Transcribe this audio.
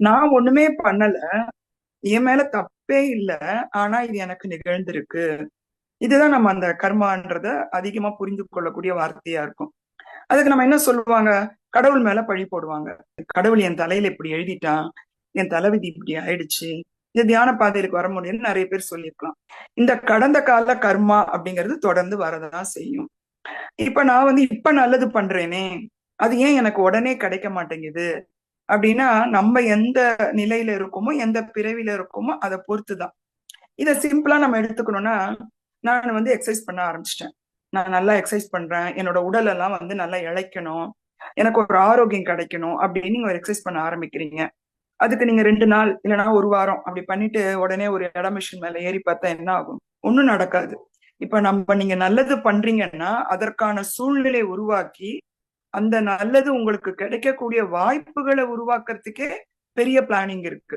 நான் ஒண்ணுமே பண்ணல. என் மேல தப்பே இல்ல. ஆனா இது எனக்கு நிகழ்ந்திருக்கு. இதுதான் நம்ம அந்த கர்மான்றத அதிகமா புரிந்து கொள்ளக்கூடிய வார்த்தையா இருக்கும். அதுக்கு நம்ம என்ன சொல்லுவாங்க? கடவுள் மேல பழி போடுவாங்க. கடவுள் என் தலையில இப்படி எழுதிட்டான். என் தலைவிதி இப்படி ஆயிடுச்சு. இந்த தியான பாதையிலுக்கு வர முடியும்னு நிறைய பேர் சொல்லியிருக்கலாம். இந்த கடந்த கால கர்மா அப்படிங்கிறது தொடர்ந்து வரதான் செய்யும். இப்ப நான் வந்து இப்ப நல்லது பண்றேனே. அது ஏன் எனக்கு உடனே கிடைக்க மாட்டேங்குது? அப்படின்னா நம்ம எந்த நிலையில இருக்கோமோ எந்த பிறவில இருக்கோமோ அதை பொறுத்துதான். இதை சிம்பிளா நம்ம எடுத்துக்கணும்னா நான் வந்து எக்ஸசைஸ் பண்ண ஆரம்பிச்சிட்டேன். நான் நல்லா எக்ஸசைஸ் பண்றேன். என்னோட உடல் எல்லாம் வந்து நல்லா இழைக்கணும் எனக்கு ஒரு ஆரோக்கியம் கிடைக்கணும் அப்படின்னு நீங்க ஒரு எக்ஸசைஸ் பண்ண ஆரம்பிக்கிறீங்க. அதுக்கு நீங்க ரெண்டு நாள் இல்லைன்னா ஒரு வாரம் அப்படி பண்ணிட்டு உடனே ஒரு இட மிஷின் மேல ஏறி பார்த்தா என்ன ஆகும்? ஒன்றும் நடக்காது. இப்ப நம்ம நீங்க நல்லது பண்றீங்கன்னா அதற்கான சூழ்நிலை உருவாக்கி அந்த நல்லது உங்களுக்கு கிடைக்கக்கூடிய வாய்ப்புகளை உருவாக்குறதுக்கே பெரிய பிளானிங் இருக்கு.